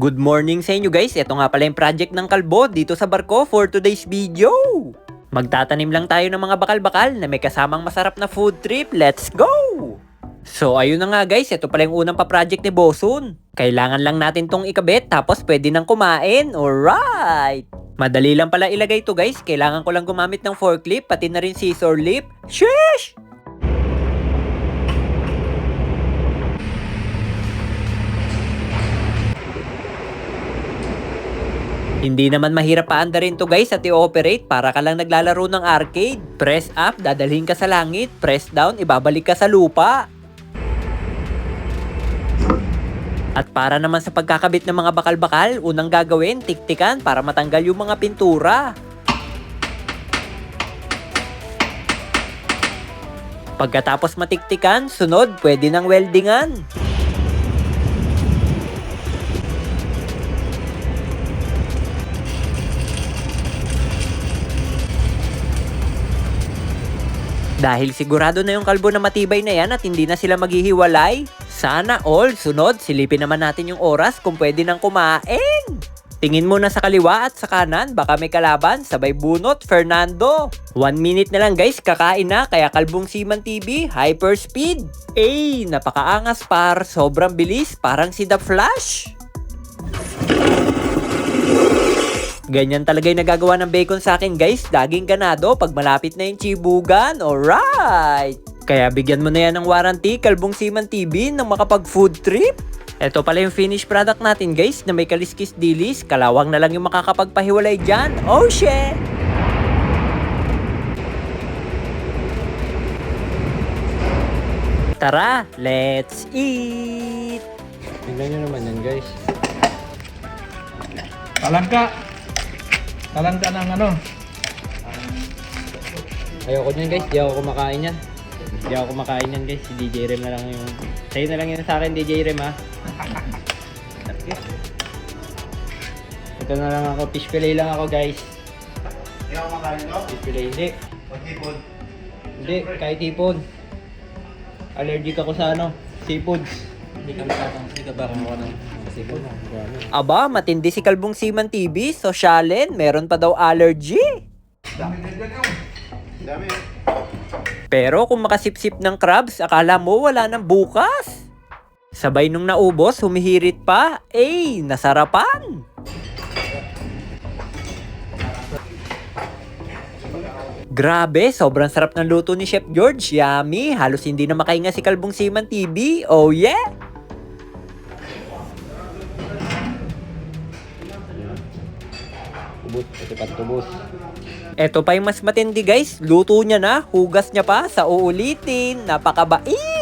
Good morning sa inyo guys. Ito nga pala yung project ng kalbo dito sa barko for today's video. Magtatanim lang tayo ng mga bakal-bakal na may kasamang masarap na food trip. Let's go! So ayun na nga guys, ito pala yung unang pa-project ni Bosun. Kailangan lang natin tong ikabit tapos pwede nang kumain. Alright! Madali lang pala ilagay to guys. Kailangan ko lang gumamit ng forklift pati na rin scissor lip. Sheesh! Hindi naman mahirap paanda rin to guys at i-operate para ka lang naglalaro ng arcade. Press up, dadalhin ka sa langit. Press down, ibabalik ka sa lupa. At para naman sa pagkakabit ng mga bakal-bakal, unang gagawin, tiktikan para matanggal yung mga pintura. Pagkatapos matiktikan, sunod, pwede ng weldingan. Dahil sigurado na yung kalbo na matibay na yan at hindi na sila maghihiwalay. Sana all, sunod, silipin naman natin yung oras kung pwede nang kumain. Tingin muna sa kaliwa at sa kanan, baka may kalaban, sabay bunot, Fernando. One minute na lang guys, kakain na, kaya Kalbong Siman TV, hyper speed. Eh, napakaangas par, sobrang bilis, parang si The Flash. Ganyan talaga yung nagagawa ng bacon sa akin guys. Daging ganado pag malapit na yung chibugan. Alright! Kaya bigyan mo na yan ng warranty, Kalbong Siman TV, ng makapag food trip. Ito pala yung finished product natin guys na may kaliskis dilis. Kalawang na lang yung makakapagpahiwalay dyan. Oh shit! Tara, let's eat! Tingnan nyo naman yan guys. Talangka. Talangka ng ano. Ayoko niyan guys, di ako kumakain yan. Di ako kumakain yan guys, si DJ Rem na lang yung... Sa'yo na lang yun sa akin, DJ Rem ha. Ito na lang ako, fish fillet lang ako guys. Hindi ako makain to. Fish fillet, hindi. Pagkipon. Hindi, kahit tipon. Allergic ako sa ano, seafoods. Hindi ka makakang, hindi ka parang ako ng. Aba, matindi si Kalbong Siman TV, sosyalin, meron pa daw allergy. Dami. Pero kung makasipsip ng crabs, akala mo wala nang bukas. Sabay nung naubos, humihirit pa. Eh, nasarapan. Grabe, sobrang sarap ng luto ni Chef George. Yummy. Halos hindi na makahinga si Kalbong Siman TV. Oh yeah! Tubos, ito pa tubos. Eto pa yung mas matindi guys. Luto niya na, hugas niya pa sa uulitin. Napakabait!